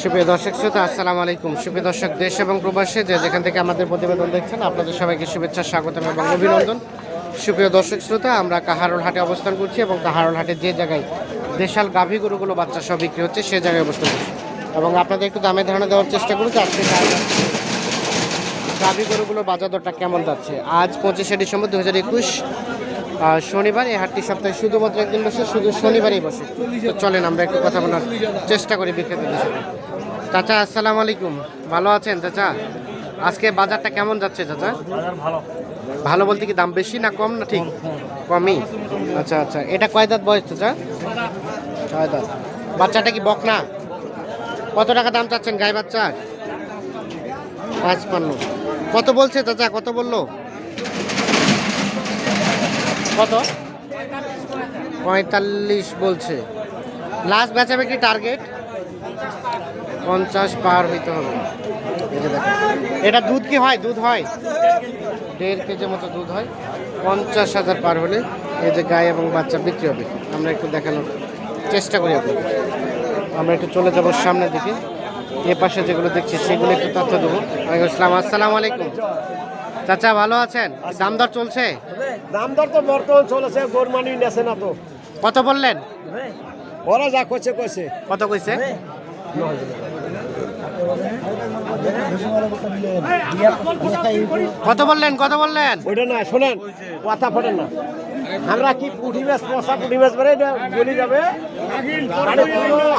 সুপ্রিয় দর্শক শ্রোতা, আসসালামু আলাইকুম। সুপ্রিয় দর্শক, দেশ এবং প্রবাসে যে যেখান থেকে আমাদের প্রতিবেদন দেখছেন, আপনাদের সবাইকে শুভেচ্ছা, স্বাগতম এবং অভিনন্দন। সুপ্রিয় দর্শক শ্রোতা, আমরা কাহারোল হাটে অবস্থান করছি এবং কাহারোল হাটের যে জায়গায় দেশাল গাভী গরুগুলো বাচ্চা সব বিক্রি হচ্ছে, সে জায়গায় অবস্থান করছি। এবং আপনাদের একটু দামে ধারণা দেওয়ার চেষ্টা করছি আজকে গাভী গরুগুলো বাজার দরটা কেমন যাচ্ছে। আজ পঁচিশে ডিসেম্বর দু হাজার একুশ শনিবার এই হাটটি সপ্তাহে শুধুমাত্র একদিন বসে শুধু শনিবারই বসে। তো চলেন আমরা একটু কথা বলার চেষ্টা করি বিক্রেতাদের সাথে। চাচা আসসালামু আলাইকুম। ভালো আছেন চাচা? আজকে বাজারটা কেমন যাচ্ছে চাচা? ভালো। বলতে কি দাম বেশি না কম না ঠিক? কমই? আচ্ছা আচ্ছা। এটা কয় দাঁত বয়স চাচা? ছয় দাঁত? বাচ্চাটা কি বক না কত টাকা দাম চাচ্ছেন গায়ে বাচ্চা পাঁচপান্ন। কত বলছে চাচা? কত বলল? কত? পঁয়তাল্লিশ বলছে। লাস্ট বেচাবে কি টার্গেট পঞ্চাশ পার হইতে হবে। এটা দুধ কি হয়? দুধ হয়? দেড় কেজি মতো দুধ হয়। পঞ্চাশ হাজার পার হলে এই যে গায়ে এবং বাচ্চা বিক্রি হবে। আমরা একটু দেখানোর চেষ্টা করি আপনাকে আমরা একটু চলে যাব সামনের দিকে। এ পাশে যেগুলো দেখছি, সেগুলো একটু তথ্য দেবো। ওয়ালাইকুম আসসালাম। আসসালামু আলাইকুম। চাচা, ভালো আছেন? দাম দর চলছে? দাম দর তো বর্তমান চলেছে গোরমানি নেছে না তো। কত বললেন? ওরা যা করছে করছে কত কইছে? কত বললেন কত বললেন? ওইটা না শোনেন কথা ফোটেন না। আমরা কি পুঁটি মাছ পয়সা পুঁটি মাছ বেড়ে বলি যাবে?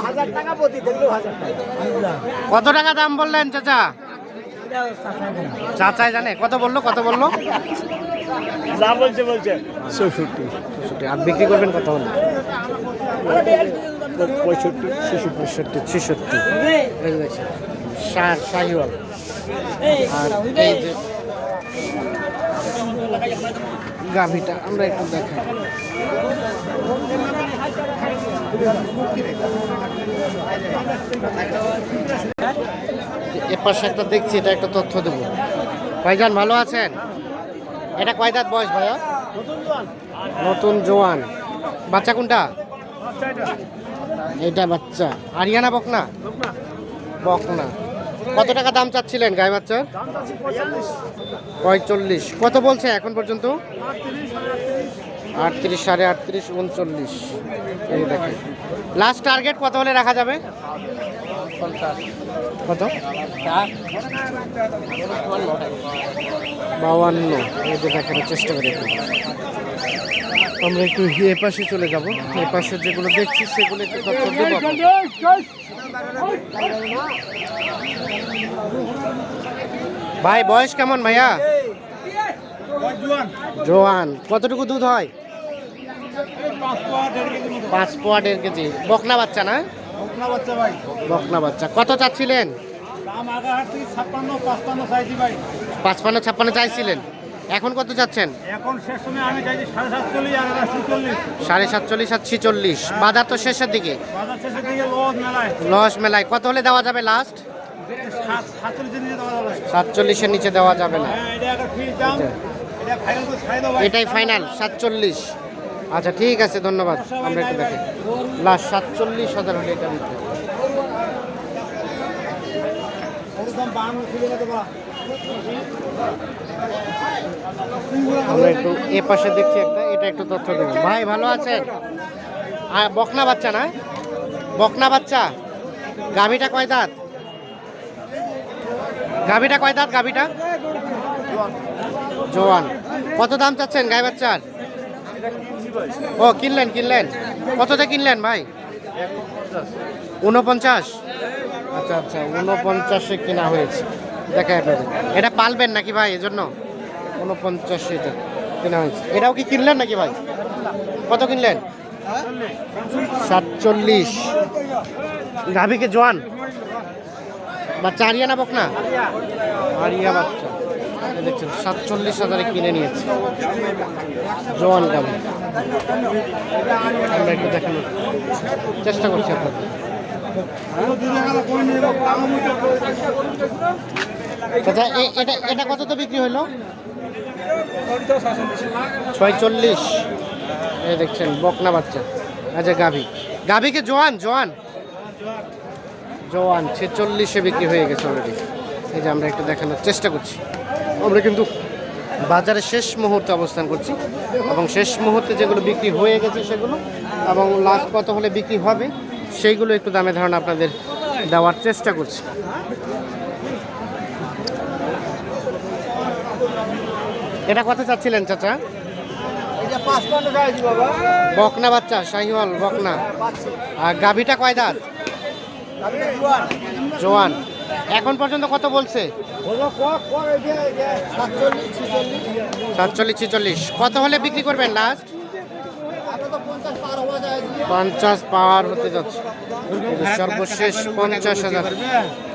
হাজার টাকা প্রতি হাজার টাকা। কত টাকা দাম বললেন চাচা? চাচাই জানে কত বলল কত বলল? যা বলছে বলছে। চৌষট্টি। পঁয়ষট্টি। আর বিক্রি করবেন কত হলে? পঁয়ষট্টি শিশু পঁয়ষট্টি ছেষট্টি। যে শাহিওয়াল। আর এই যে গাভিটা আমরা একটু দেখাই। এ পাশে একটা দেখছি, এটা একটা তথ্য দেবো। ভাইজান, ভালো আছেন? এটা কয় দাঁত বয়স ভাইয়া? নতুন জোয়ান। বাচ্চা কোনটা? এটা বাচ্চা। আরিয়ানা বকনা? বকনা। কত টাকা দাম চাচ্ছিলেন গায়ে বাচ্চার? পঁয়তাল্লিশ। কত বলছে এখন পর্যন্ত? আটত্রিশ সাড়ে আটত্রিশ, উনচল্লিশ। লাস্ট টার্গেট কত হলে রাখা যাবে? কত? বাউান্ন এই যে দেখানোর চেষ্টা করি আমরা একটু এ পাশে চলে যাব। এ পাশে যেগুলো দেখছি সেগুলো একটু তথ্য দেবো ভাই বয়স কেমন ভাইয়া? জোয়ান। কতটুকু দুধ হয়। পাঁচ পোয়া দেড় কেজি। বকনা বাচ্চা না? বকনা বাচ্চা কত চাচ্ছিলেন? পাঁচপান্ন ছাপ্পান্ন চাইছিলেন। এখন কত চাচ্ছেন? এখন শেষ সময় আমি চাইছি সাড়ে সাতচল্লিশ আর ছিচল্লিশ। সাড়ে সাতচল্লিশ আর ছিচল্লিশ। বাজার তো শেষের দিকে। বাজার শেষের দিকে লোদ মেলায়। লস মেলায়। কত হলে দেওয়া যাবে লাস্ট সাতচল্লিশের নিচে দেওয়া যাবে। না। হ্যাঁ ভাই। এটাই ফাইনাল সাতচল্লিশ। আচ্ছা ঠিক আছে, ধন্যবাদ। আমরা একটু দেখি। লাস্ট সাতচল্লিশ হাজার হলে এটা দিতে একদম বাহান্ন ছিল না তো বা। আমরা একটু এ পাশে দেখছি একটা, এটা একটু তথ্য দেবো। ভাই, ভালো আর বকনা বাচ্চা না? বকনা বাচ্চা? গাভিটা কয় দাঁত? গাভিটা কয় দাঁত, গাভিটা? জোয়ান। কত দাম চাচ্ছেন গাই বাচ্চার? ও কিনলেন কিনলেন। কততে কিনলেন ভাই? উনপঞ্চাশ আচ্ছা আচ্ছা উনপঞ্চাশে কেনা হয়েছে। দেখা আপনাদের। এটা পালবেন নাকি ভাই এজন্য? উনপঞ্চাশে এটা কেনা হয়েছে। এটাও কি কিনলেন নাকি ভাই? কত কিনলেন? সাতচল্লিশ। গাভিকে জোয়ান? বাচ্চা আরিয়া না বকনা? আরিয়া বাচ্চা। দেখছেন, সাতচল্লিশ হাজারে কিনে নিয়েছে। জোয়ান গাভি। আমরা একটু দেখানোর চেষ্টা করছি আপনাদের। আচ্ছা এ- এটা এটা তো বিক্রি হলো ছয়চল্লিশ। এই দেখছেন, বকনা বাচ্চা। আচ্ছা গাভি। গাভিকে জোয়ান জোয়ান। জোয়ান, ছেচল্লিশে বিক্রি হয়ে গেছে অলরেডি এই যে আমরা একটু দেখানোর চেষ্টা করছি। আমরা কিন্তু বাজারে শেষ মুহূর্তে অবস্থান করছি এবং শেষ মুহূর্তে যেগুলো বিক্রি হয়ে গেছে সেগুলো এবং লাস্ট কত হলে বিক্রি হবে সেইগুলো একটু দামে ধারণা আপনাদের দেওয়ার চেষ্টা করছি। এটা কত চাচ্ছিলেন চাচা? বকনা বাচ্চা শাহিওয়াল বকনা। আর গাভিটা কয় দাঁত? জোয়ান। এখন পর্যন্ত কত বলছে? সাতচল্লিশ, ছিচল্লিশ। কত হলে বিক্রি করবেন লাস্ট পঞ্চাশ পার হতে যাচ্ছে। সর্বশেষ পঞ্চাশ হাজার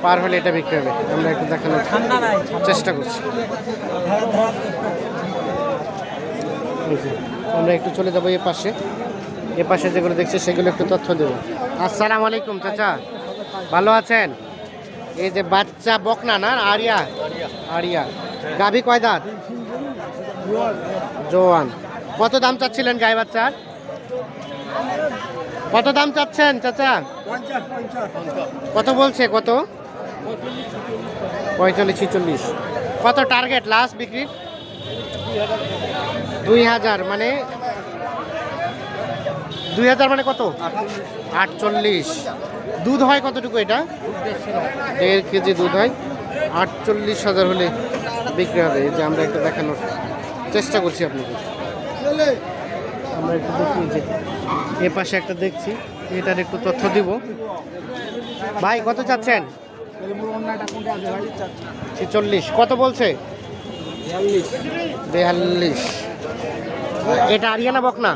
পার হলে এটা বিক্রি হবে। আমরা একটু দেখানোর চেষ্টা করছি। আমরা একটু চলে যাব এ পাশে। এ পাশে যেগুলো দেখছি সেগুলো একটু তথ্য দেবো। আসসালামু আলাইকুম চাচা। ভালো আছেন? এই যে বাচ্চা বকনা না আরিয়া? আরিয়া। গাভী কয় দাঁত? জোয়ান। কত দাম চাচ্ছিলেন গায়ে বাচ্চার? কত দাম চাচ্ছেন চাচা? কত বলছে কত? পঁয়তাল্লিশ ছিচল্লিশ। কত টার্গেট লাস্ট বিক্রির? দুই হাজার মানে দুই হাজার মানে কত? আটচল্লিশ। দুধ হয় কতটুকু এটা? দেড় কেজি দুধ হয়। আটচল্লিশ হাজার হলে বিক্রি হবে। যে আমরা একটু দেখানোর চেষ্টা করছি আপনাকে আমরা একটু দেখি যে এ পাশে একটা দেখছি। এটার একটু তথ্য দিব। ভাই কত চাচ্ছেন? ছেচল্লিশ। কত বলছে? বেয়াল্লিশ। এটা আরিয়ানা বকনা?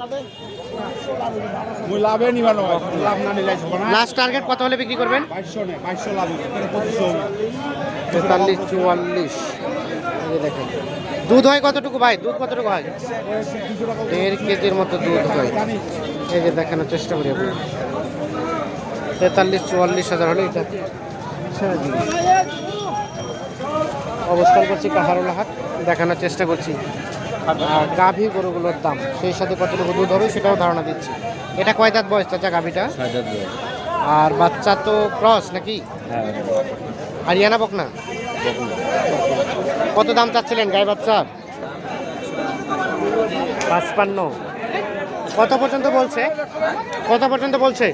মই লাভে নিবা নহয় লাভ না নিলে হ'ব না। লাস্ট টার্গেট কত হলে বিক্রি করবেন? বাইশশো নে বাইশশো লাভ হবে তাহলে পঁচিশশো তেতাল্লিশ চুয়াল্লিশ। দেখেন। দুধ হয় কতটুকু ভাই? দুধ কতটুকু হয়? দেড় কেজির মতো দুধ হয়। এই যে দেখানোর চেষ্টা করি আপনি তেতাল্লিশ চুয়াল্লিশ হাজার হলে এটা অবস্থান করছি কাহারোলা হাট দেখানোর চেষ্টা করছি। গাভী গরুগুলোর দাম সেই সাথে কতটুকু দুধ হবে সেটাও ধারণা দিচ্ছি। এটা কয় দাঁত বয়স চাচা গাভীটা? আর বাচ্চা তো ক্রস নাকি? হারিয়ানা বকনা? কত দাম চাচ্ছিলেন গায়ে বাচ্চা? পাঁচপান্ন। কত পর্যন্ত বলছে? কত পর্যন্ত বলছে?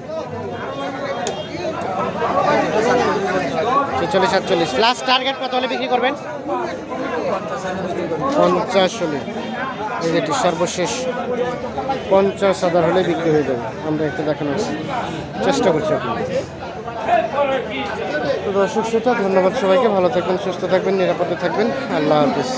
ছেচল্লিশ সাতচল্লিশ। লাস্ট টার্গেট কত হলে বিক্রি করবেন? পঞ্চাশ হলে। এই যেটি সর্বশেষ পঞ্চাশ হাজার হলে বিক্রি হয়ে যাবে। আমরা একটু দেখানোর চেষ্টা করছি আপনি তো দর্শক শ্রোতা, ধন্যবাদ সবাইকে। ভালো থাকবেন, সুস্থ থাকবেন, নিরাপদে থাকবেন। আল্লাহ হাফিজ।